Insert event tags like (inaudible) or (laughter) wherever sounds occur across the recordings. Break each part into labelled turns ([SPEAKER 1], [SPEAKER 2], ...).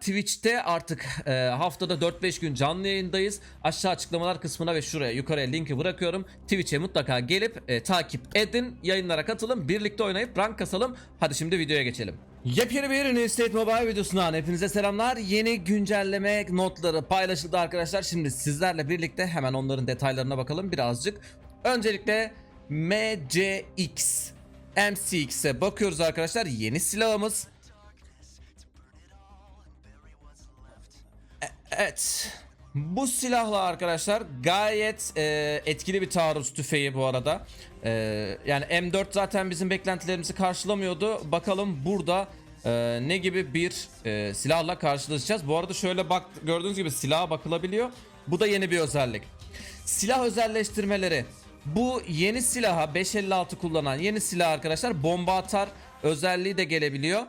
[SPEAKER 1] Twitch'te artık e, haftada 4-5 gün canlı yayındayız. Aşağı açıklamalar kısmına ve şuraya yukarıya linki bırakıyorum. Twitch'e mutlaka gelip e, takip edin. Yayınlara katılın. Birlikte oynayıp rank kasalım. Hadi şimdi videoya geçelim. Yepyeni bir New State Mobile videosundan hepinize selamlar. Yeni güncelleme notları paylaşıldı arkadaşlar. Şimdi sizlerle birlikte hemen onların detaylarına bakalım birazcık. Öncelikle MCX MCX'e bakıyoruz arkadaşlar. Yeni silahımız. Evet. Bu silahla arkadaşlar gayet e, etkili bir taarruz tüfeği bu arada. E, yani M4 zaten bizim beklentilerimizi karşılamıyordu. Bakalım burada e, ne gibi bir e, silahla karşılaşacağız. Bu arada şöyle bak gördüğünüz gibi silaha bakılabiliyor. Bu da yeni bir özellik. Silah özelleştirmeleri. Bu yeni silaha 556 kullanan yeni silah arkadaşlar bomba atar özelliği de gelebiliyor.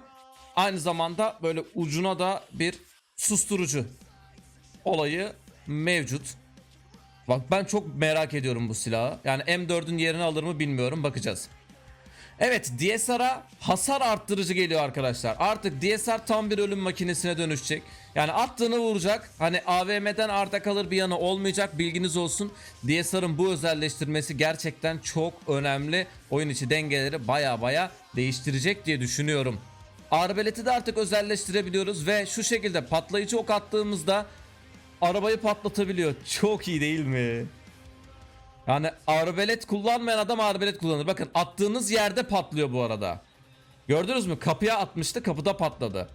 [SPEAKER 1] Aynı zamanda böyle ucuna da bir susturucu olayı mevcut. Bak ben çok merak ediyorum bu silahı. Yani M4'ün yerini alır mı bilmiyorum bakacağız. Evet DSR'a hasar arttırıcı geliyor arkadaşlar. Artık DSR tam bir ölüm makinesine dönüşecek. Yani attığını vuracak. Hani AVM'den arta kalır bir yanı olmayacak bilginiz olsun. DSR'ın bu özelleştirmesi gerçekten çok önemli. Oyun içi dengeleri baya baya değiştirecek diye düşünüyorum. Arbeleti de artık özelleştirebiliyoruz ve şu şekilde patlayıcı ok attığımızda arabayı patlatabiliyor. Çok iyi değil mi? Yani arbelet kullanmayan adam arbelet kullanır. Bakın attığınız yerde patlıyor bu arada. Gördünüz mü? Kapıya atmıştı, kapıda patladı.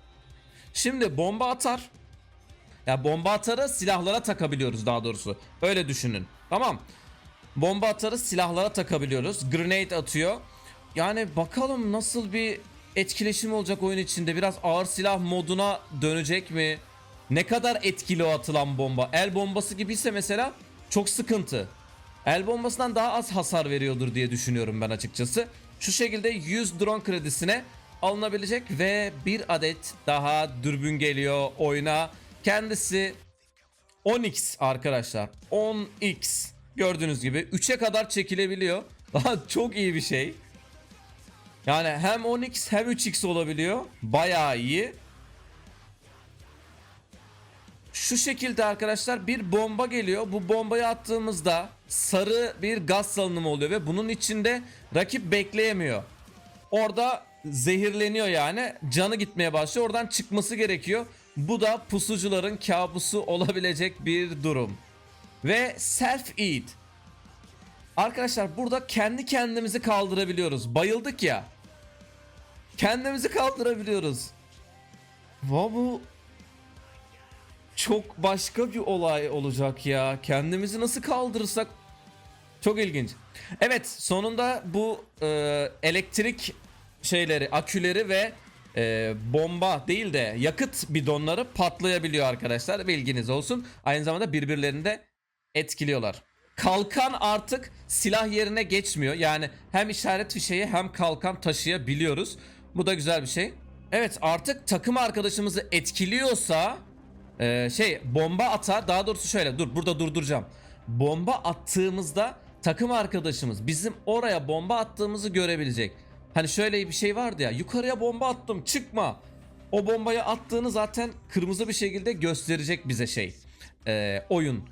[SPEAKER 1] Şimdi bomba atar. Ya bomba atarı silahlara takabiliyoruz daha doğrusu. Öyle düşünün. Tamam. Bomba atarı silahlara takabiliyoruz. Grenade atıyor. Yani bakalım nasıl bir etkileşim olacak oyun içinde. Biraz ağır silah moduna dönecek mi? Ne kadar etkili o atılan bomba? El bombası gibiyse mesela çok sıkıntı. El bombasından daha az hasar veriyordur diye düşünüyorum ben açıkçası. Şu şekilde 100 drone kredisine alınabilecek ve bir adet daha dürbün geliyor oyuna. Kendisi 10x arkadaşlar. 10x. Gördüğünüz gibi 3'e kadar çekilebiliyor. (laughs) Daha çok iyi bir şey. Yani hem 10x hem 3x olabiliyor. Bayağı iyi. Şu şekilde arkadaşlar bir bomba geliyor. Bu bombayı attığımızda sarı bir gaz salınımı oluyor ve bunun içinde rakip bekleyemiyor. Orada zehirleniyor yani. Canı gitmeye başlıyor. Oradan çıkması gerekiyor. Bu da pusucuların kabusu olabilecek bir durum. Ve self eat. Arkadaşlar burada kendi kendimizi kaldırabiliyoruz. Bayıldık ya. Kendimizi kaldırabiliyoruz. Va bu çok başka bir olay olacak ya. Kendimizi nasıl kaldırırsak çok ilginç. Evet sonunda bu e, elektrik şeyleri, aküleri ve e, bomba değil de yakıt bidonları patlayabiliyor arkadaşlar. Bilginiz olsun. Aynı zamanda birbirlerini de etkiliyorlar. Kalkan artık silah yerine geçmiyor. Yani hem işaret fişeği hem kalkan taşıyabiliyoruz. Bu da güzel bir şey. Evet artık takım arkadaşımızı etkiliyorsa ee, şey bomba atar daha doğrusu şöyle dur burada durduracağım. Bomba attığımızda takım arkadaşımız bizim oraya bomba attığımızı görebilecek. Hani şöyle bir şey vardı ya yukarıya bomba attım çıkma. O bombayı attığını zaten kırmızı bir şekilde gösterecek bize şey ee, oyun.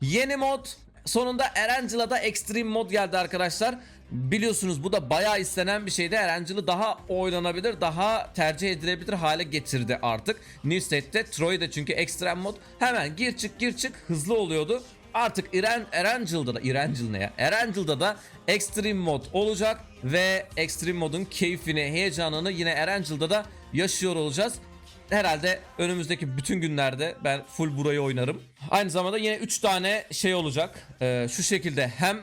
[SPEAKER 1] Yeni mod sonunda Erangela'da Extreme mod geldi arkadaşlar. Biliyorsunuz bu da bayağı istenen bir şeydi. Erangel'ı daha oynanabilir, daha tercih edilebilir hale getirdi artık. New State'te Troy'da çünkü Extreme mod hemen gir çık gir çık hızlı oluyordu. Artık Eren, Erangel'da da Erangel ne ya? Erangel'da da Extreme mod olacak ve Extreme modun keyfini, heyecanını yine Erangel'da da yaşıyor olacağız. Herhalde önümüzdeki bütün günlerde ben full burayı oynarım. Aynı zamanda yine 3 tane şey olacak. Ee, şu şekilde hem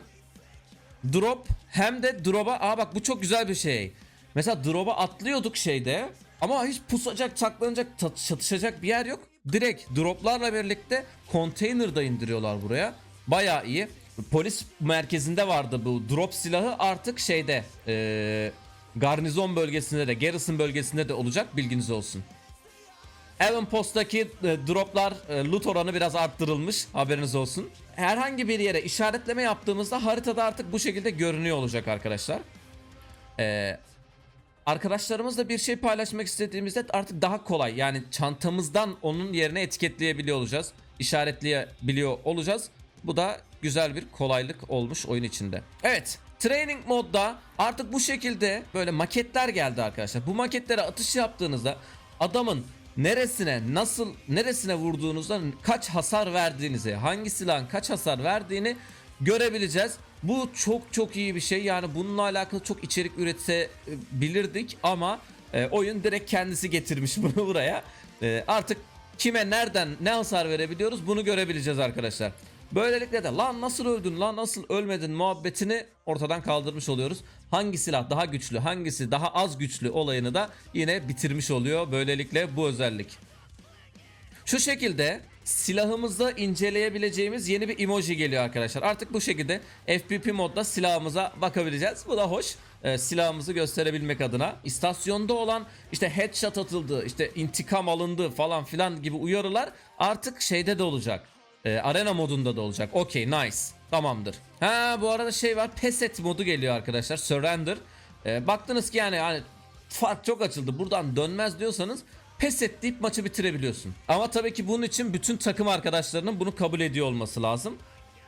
[SPEAKER 1] drop hem de drop'a aa bak bu çok güzel bir şey. Mesela drop'a atlıyorduk şeyde ama hiç pusacak, saklanacak, ta- çatışacak bir yer yok. Direkt droplarla birlikte konteynerda indiriyorlar buraya. Bayağı iyi. Polis merkezinde vardı bu drop silahı artık şeyde ee, garnizon bölgesinde de Garrison bölgesinde de olacak bilginiz olsun. Avonpost'taki e, droplar e, loot oranı biraz arttırılmış haberiniz olsun. Herhangi bir yere işaretleme yaptığımızda haritada artık bu şekilde görünüyor olacak arkadaşlar. Ee, arkadaşlarımızla bir şey paylaşmak istediğimizde artık daha kolay. Yani çantamızdan onun yerine etiketleyebiliyor olacağız. işaretleyebiliyor olacağız. Bu da güzel bir kolaylık olmuş oyun içinde. Evet. Training modda artık bu şekilde böyle maketler geldi arkadaşlar. Bu maketlere atış yaptığınızda adamın neresine nasıl neresine vurduğunuzda kaç hasar verdiğinizi, hangi silahın kaç hasar verdiğini görebileceğiz. Bu çok çok iyi bir şey. Yani bununla alakalı çok içerik üretebilirdik ama e, oyun direkt kendisi getirmiş (laughs) bunu buraya. E, artık kime nereden ne hasar verebiliyoruz bunu görebileceğiz arkadaşlar. Böylelikle de lan nasıl öldün lan nasıl ölmedin muhabbetini ortadan kaldırmış oluyoruz. Hangi silah daha güçlü hangisi daha az güçlü olayını da yine bitirmiş oluyor böylelikle bu özellik. Şu şekilde silahımızda inceleyebileceğimiz yeni bir emoji geliyor arkadaşlar. Artık bu şekilde FPP modda silahımıza bakabileceğiz. Bu da hoş. Ee, silahımızı gösterebilmek adına. İstasyonda olan işte headshot atıldı, işte intikam alındı falan filan gibi uyarılar artık şeyde de olacak. Ee, arena modunda da olacak. Okey nice. Tamamdır. Ha bu arada şey var. Pes et modu geliyor arkadaşlar. Surrender. Ee, baktınız ki yani hani fark çok açıldı. Buradan dönmez diyorsanız pes et deyip maçı bitirebiliyorsun. Ama tabii ki bunun için bütün takım arkadaşlarının bunu kabul ediyor olması lazım.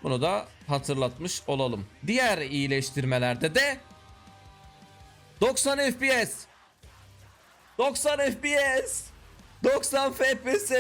[SPEAKER 1] Bunu da hatırlatmış olalım. Diğer iyileştirmelerde de 90 FPS 90 FPS 90 FPS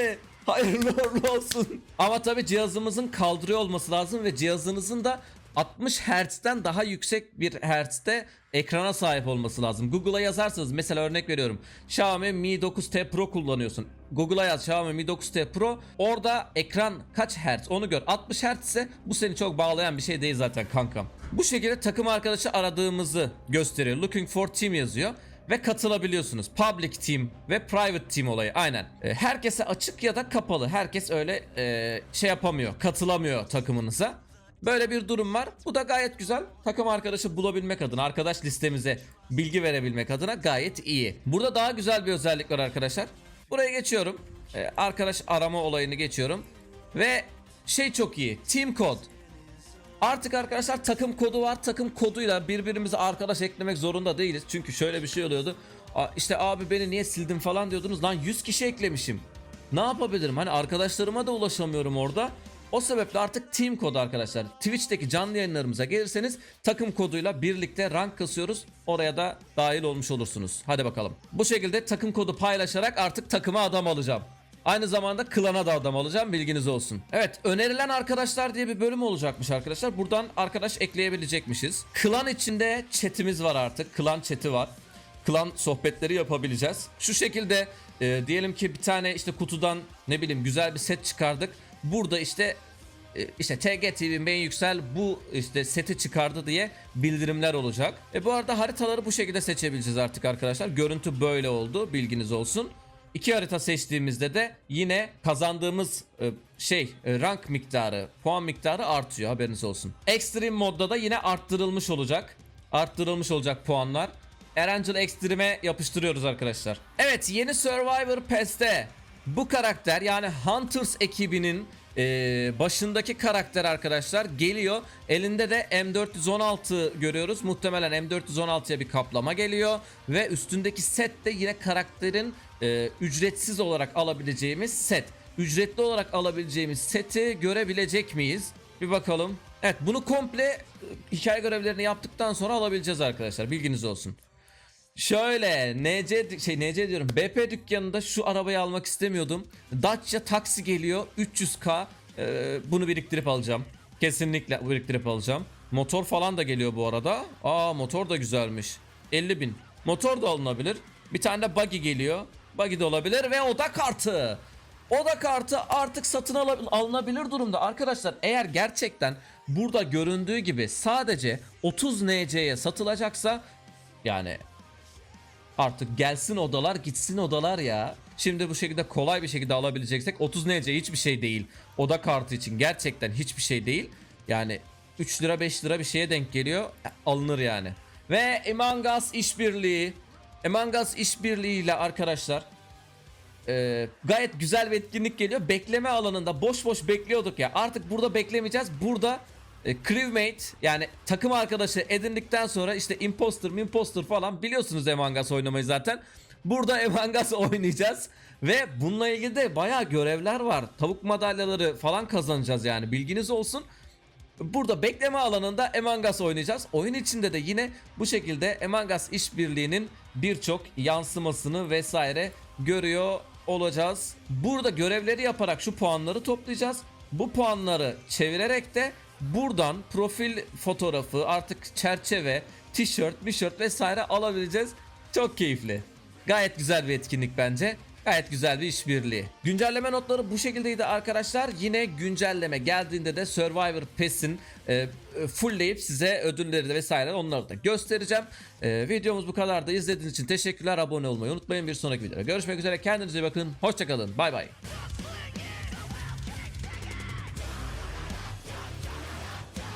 [SPEAKER 1] Hayırlı uğurlu olsun. Ama tabi cihazımızın kaldırıyor olması lazım ve cihazınızın da 60 Hz'den daha yüksek bir Hz'de ekrana sahip olması lazım. Google'a yazarsanız mesela örnek veriyorum. Xiaomi Mi 9T Pro kullanıyorsun. Google'a yaz Xiaomi Mi 9T Pro. Orada ekran kaç Hz onu gör. 60 Hz ise bu seni çok bağlayan bir şey değil zaten kankam. Bu şekilde takım arkadaşı aradığımızı gösteriyor. Looking for team yazıyor ve katılabiliyorsunuz. Public team ve private team olayı aynen. E, herkese açık ya da kapalı. Herkes öyle e, şey yapamıyor, katılamıyor takımınıza. Böyle bir durum var. Bu da gayet güzel. Takım arkadaşı bulabilmek adına, arkadaş listemize bilgi verebilmek adına gayet iyi. Burada daha güzel bir özellik var arkadaşlar. Buraya geçiyorum. E, arkadaş arama olayını geçiyorum. Ve şey çok iyi. Team code. Artık arkadaşlar takım kodu var. Takım koduyla birbirimize arkadaş eklemek zorunda değiliz. Çünkü şöyle bir şey oluyordu. İşte abi beni niye sildin falan diyordunuz. Lan 100 kişi eklemişim. Ne yapabilirim? Hani arkadaşlarıma da ulaşamıyorum orada. O sebeple artık team kodu arkadaşlar. Twitch'teki canlı yayınlarımıza gelirseniz takım koduyla birlikte rank kasıyoruz. Oraya da dahil olmuş olursunuz. Hadi bakalım. Bu şekilde takım kodu paylaşarak artık takıma adam alacağım. Aynı zamanda klana da adam alacağım bilginiz olsun. Evet önerilen arkadaşlar diye bir bölüm olacakmış arkadaşlar. Buradan arkadaş ekleyebilecekmişiz. Klan içinde chatimiz var artık. Klan chati var. Klan sohbetleri yapabileceğiz. Şu şekilde e, diyelim ki bir tane işte kutudan ne bileyim güzel bir set çıkardık. Burada işte e, işte TG TV Main Yüksel bu işte seti çıkardı diye bildirimler olacak. E bu arada haritaları bu şekilde seçebileceğiz artık arkadaşlar. Görüntü böyle oldu bilginiz olsun. İki harita seçtiğimizde de yine kazandığımız e, şey e, rank miktarı, puan miktarı artıyor haberiniz olsun. Extreme modda da yine arttırılmış olacak. Arttırılmış olacak puanlar. Erangel Extreme'e yapıştırıyoruz arkadaşlar. Evet yeni Survivor Pass'te bu karakter yani Hunters ekibinin e, başındaki karakter arkadaşlar geliyor. Elinde de M416 görüyoruz. Muhtemelen M416'ya bir kaplama geliyor. Ve üstündeki set de yine karakterin e, ücretsiz olarak alabileceğimiz set. Ücretli olarak alabileceğimiz seti görebilecek miyiz? Bir bakalım. Evet bunu komple e, hikaye görevlerini yaptıktan sonra alabileceğiz arkadaşlar. Bilginiz olsun. Şöyle NC şey NC diyorum BP dükkanında şu arabayı almak istemiyordum. Dacia taksi geliyor 300k Ee, bunu biriktirip alacağım. Kesinlikle biriktirip alacağım. Motor falan da geliyor bu arada. Aa motor da güzelmiş. 50 bin. Motor da alınabilir. Bir tane de buggy geliyor. Buggy de olabilir ve oda kartı. Oda kartı artık satın alınabilir durumda. Arkadaşlar eğer gerçekten burada göründüğü gibi sadece 30 NC'ye satılacaksa yani Artık gelsin odalar gitsin odalar ya. Şimdi bu şekilde kolay bir şekilde alabileceksek 30 nece hiçbir şey değil. Oda kartı için gerçekten hiçbir şey değil. Yani 3 lira 5 lira bir şeye denk geliyor. Alınır yani. Ve Among Us işbirliği. Among Us işbirliği ile arkadaşlar e, gayet güzel bir etkinlik geliyor. Bekleme alanında boş boş bekliyorduk ya. Artık burada beklemeyeceğiz. Burada e, crewmate yani takım arkadaşı edindikten sonra işte imposter imposter falan biliyorsunuz Among Us oynamayı zaten. Burada Among Us (laughs) oynayacağız ve bununla ilgili de bayağı görevler var. Tavuk madalyaları falan kazanacağız yani bilginiz olsun. Burada bekleme alanında Among Us oynayacağız. Oyun içinde de yine bu şekilde Among Us işbirliğinin birçok yansımasını vesaire görüyor olacağız. Burada görevleri yaparak şu puanları toplayacağız. Bu puanları çevirerek de buradan profil fotoğrafı, artık çerçeve, tişört, mişört vesaire alabileceğiz. Çok keyifli. Gayet güzel bir etkinlik bence. Gayet güzel bir işbirliği. Güncelleme notları bu şekildeydi arkadaşlar. Yine güncelleme geldiğinde de Survivor Pass'in e, e, fullleyip size ödülleri de vesaire onları da göstereceğim. E, videomuz bu kadar da izlediğiniz için teşekkürler. Abone olmayı unutmayın. Bir sonraki videoda görüşmek üzere. Kendinize bakın. Hoşçakalın. Bay bay.